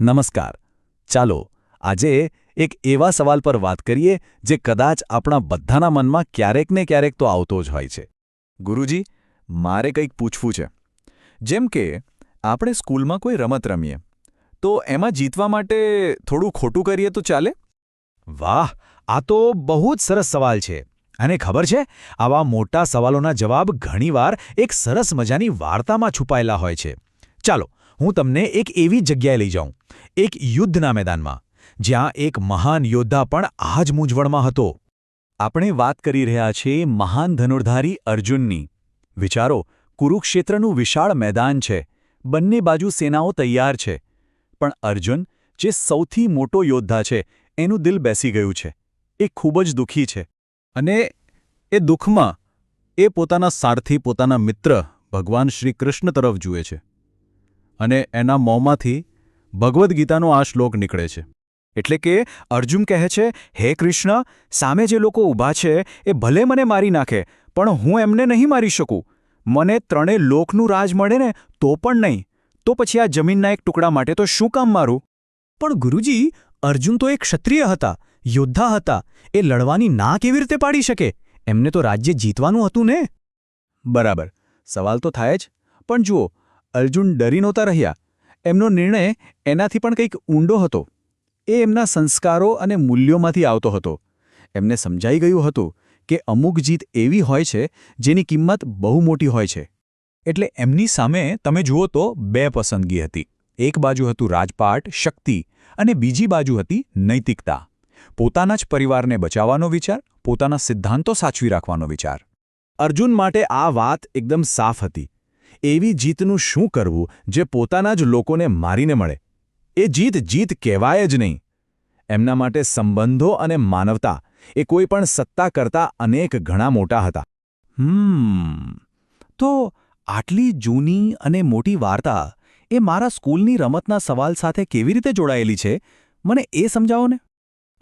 નમસ્કાર. ચાલો, આજે એક એવા સવાલ પર વાત કરીએ જે કદાચ આપણા બધાના મનમાં ક્યારેક ને ક્યારેક તો આવતો જ હોય છે. ગુરુજી, મારે કંઈક પૂછવું છે. જેમ કે, આપણે સ્કૂલમાં કોઈ રમત રમીએ, તો એમાં જીતવા માટે થોડું ખોટું કરીએ તો ચાલે? વાહ, આ તો બહુ જ સરસ સવાલ છે. અને ખબર છે, આવા મોટા સવાલોના જવાબ ઘણીવાર એક સરસ મજાની વાર્તામાં છુપાયેલા હોય છે. ચાલો હું તમને એક એવી જગ્યાએ લઈ જાઉં, એક યુદ્ધના મેદાનમાં, જ્યાં એક મહાન યોદ્ધા પણ આ જ મૂંઝવણમાં હતો. આપણે વાત કરી રહ્યા છીએ મહાન ધનુર્ધારી અર્જુનની. વિચારો, કુરુક્ષેત્રનું વિશાળ મેદાન છે, બંને બાજુ સેનાઓ તૈયાર છે. પણ અર્જુન, જે સૌથી મોટો યોદ્ધા છે, એનું દિલ બેસી ગયું છે. એ ખૂબ જ દુઃખી છે. અને એ દુઃખમાં એ પોતાના સારથી પોતાના મિત્ર ભગવાન શ્રી કૃષ્ણ તરફ જુએ છે. અને એના મોંમાંથી ભગવદ્ ગીતાનો આ શ્લોક નીકળે છે. એટલે કે અર્જુન કહે છે, હે કૃષ્ણ, સામે જે લોકો ઊભા છે, એ ભલે મને મારી નાખે, પણ હું એમને નહીં મારી શકું. મને ત્રણે લોકનું રાજ મળે ને, તો પણ નહીં. તો પછી આ જમીનના એક ટુકડા માટે તો શું કામ મારું? પણ ગુરુજી, અર્જુન તો એક ક્ષત્રિય હતા, યોદ્ધા હતા. એ લડવાની ના કેવી રીતે પાડી શકે? એમને તો રાજ્ય જીતવાનું હતું ને? બરાબર. સવાલ તો થાય જ. પણ જુઓ અર્જુન ડરી નહોતા રહ્યા. એમનો નિર્ણય એનાથી પણ કંઈક ઊંડો હતો. એ એમના સંસ્કારો અને મૂલ્યોમાંથી આવતો હતો. એમને સમજાઈ ગયું હતું કે અમુક જીત એવી હોય છે જેની કિંમત બહુ મોટી હોય છે. એટલે એમની સામે તમે જુઓ તો બે પસંદગી હતી. એક બાજુ હતું રાજપાટ, શક્તિ અને બીજી બાજુ હતી નૈતિકતા. પોતાના જ પરિવારને બચાવવાનો વિચાર, પોતાના સિદ્ધાંતો સાચવી રાખવાનો વિચાર. અર્જુન માટે આ વાત એકદમ સાફ હતી. એવી જીતનું શું કરવું જે પોતાના જ લોકોને મારીને મળે? એ જીત જીત કહેવાય જ નહીં. એમના માટે સંબંધો અને માનવતા એ કોઈ પણ સત્તા કરતાં અનેક ઘણા મોટા હતા. હમ, તો આટલી જૂની અને મોટી વાર્તા એ મારા સ્કૂલની રમતના સવાલ સાથે કેવી રીતે જોડાયેલી છે? મને એ સમજાવો ને?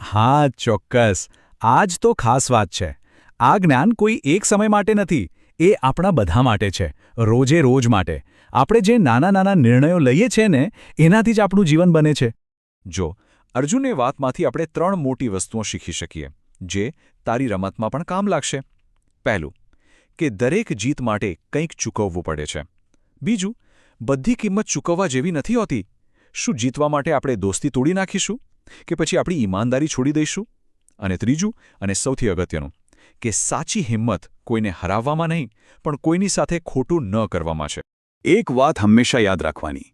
હા, ચોક્કસ. આ જ તો ખાસ વાત છે. આ જ્ઞાન કોઈ એક સમય માટે નથી એ આપણા બધા માટે છે, રોજે રોજ માટે. આપણે જે નાના નાના નિર્ણયો લઈએ છીએ ને, એનાથી જ આપણું જીવન બને છે. જો, અર્જુનની વાતમાંથી આપણે ત્રણ મોટી વસ્તુઓ શીખી શકીએ, જે તારી રમતમાં પણ કામ લાગશે. પહેલું, કે દરેક જીત માટે કંઈક ચૂકવવું પડે છે. બીજું, બધી કિંમત ચૂકવવા જેવી નથી હોતી. શું જીતવા માટે આપણે દોસ્તી તોડી નાખીશું? કે પછી આપણી ઈમાનદારી છોડી દઈશું? અને ત્રીજું અને સૌથી અગત્યનું, કે સાચી હિંમત કોઈને હરાવવામાં નહીં, પણ કોઈની સાથે ખોટું ન કરવામાં છે. એક વાત હંમેશા યાદ રાખવાની.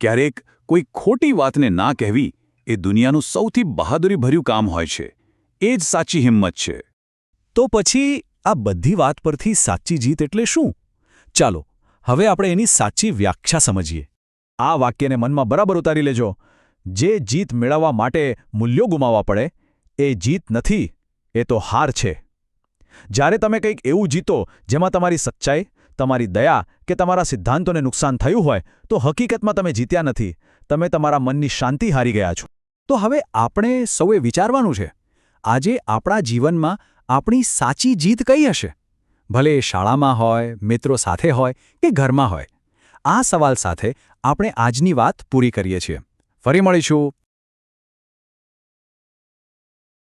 ક્યારેક કોઈ ખોટી વાતને ના કહેવી એ દુનિયાનું સૌથી બહાદુરીભર્યું કામ હોય છે. એ જ સાચી હિંમત છે. તો પછી આ બધી વાત પરથી સાચી જીત એટલે શું? ચાલો, હવે આપણે એની સાચી વ્યાખ્યા સમજીએ. આ વાક્યને મનમાં બરાબર ઉતારી લેજો. જે જીત મેળવવા માટે મૂલ્યો ગુમાવવા પડે, એ જીત નથી, એ તો હાર છે. જ્યારે તમે કંઈક એવું જીતો જેમાં તમારી સચ્ચાઈ, તમારી દયા કે તમારા સિદ્ધાંતોને નુકસાન થયું હોય, તો હકીકતમાં તમે જીત્યા નથી. તમે તમારા મનની શાંતિ હારી ગયા છો. તો હવે આપણે સૌએ વિચારવાનું છે, આજે આપણા જીવનમાં આપણી સાચી જીત કઈ હશે? ભલે શાળામાં હોય, મિત્રો સાથે હોય કે ઘરમાં હોય. આ સવાલ સાથે આપણે આજની વાત પૂરી કરીએ છીએ. ફરી મળીશું.